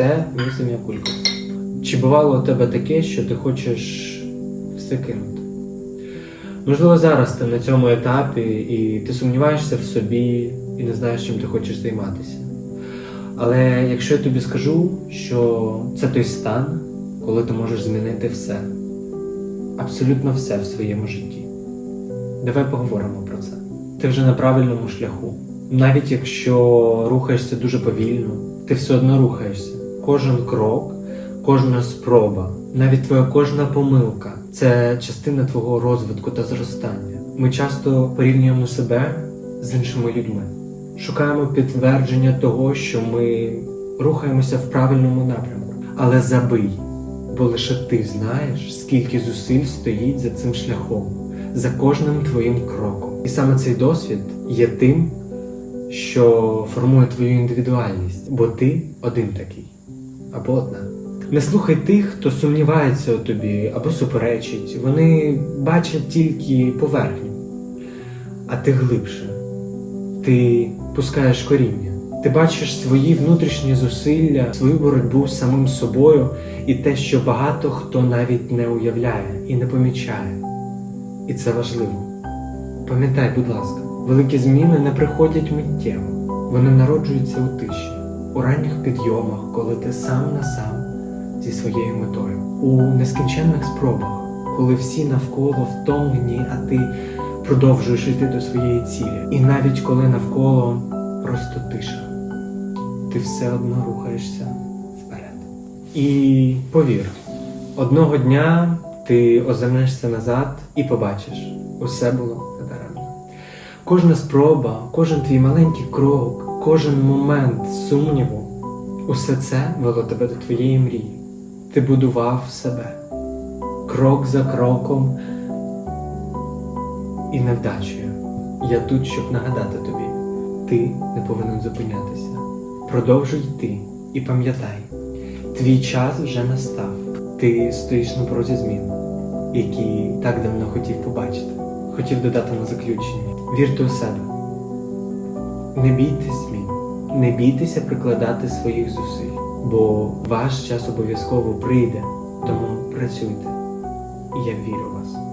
Це мій сім'я кулька. Чи бувало у тебе таке, що ти хочеш все кинути? Можливо, зараз ти на цьому етапі і ти сумніваєшся в собі і не знаєш, чим ти хочеш займатися. Але якщо я тобі скажу, що це той стан, коли ти можеш змінити все, абсолютно все в своєму житті. Давай поговоримо про це. Ти вже на правильному шляху. Навіть якщо рухаєшся дуже повільно, ти все одно рухаєшся. Кожен крок, кожна спроба, навіть твоя кожна помилка це частина твого розвитку та зростання. Ми часто порівнюємо себе з іншими людьми, шукаємо підтвердження того, що ми рухаємося в правильному напрямку. Але забий, бо лише ти знаєш, скільки зусиль стоїть за цим шляхом, за кожним твоїм кроком. І саме цей досвід є тим, що формує твою індивідуальність, бо ти один такий або одна. Не слухай тих, хто сумнівається у тобі або суперечить. Вони бачать тільки поверхню, а ти глибше. Ти пускаєш коріння. Ти бачиш свої внутрішні зусилля, свою боротьбу з самим собою і те, що багато хто навіть не уявляє і не помічає. І це важливо. Пам'ятай, будь ласка, великі зміни не приходять миттєво. Вони народжуються у тиші, у ранніх підйомах, коли ти сам на сам зі своєю метою, у нескінченних спробах, коли всі навколо втомлені, а ти продовжуєш йти до своєї цілі. І навіть коли навколо просто тиша, ти все одно рухаєшся вперед. І повір, одного дня ти озирнешся назад і побачиш, усе було. Кожна спроба, кожен твій маленький крок, кожен момент сумніву, усе це вело тебе до твоєї мрії. Ти будував себе крок за кроком і невдачею. Я тут, щоб нагадати тобі, ти не повинен зупинятися. Продовжуй йти і пам'ятай, твій час вже настав. Ти стоїш на порозі змін, які так давно хотів побачити. Хотів додати на заключення. Вірте у себе. Не бійтесь змін, не бійтеся прикладати своїх зусиль, бо ваш час обов'язково прийде, тому працюйте. І я вірю в вас.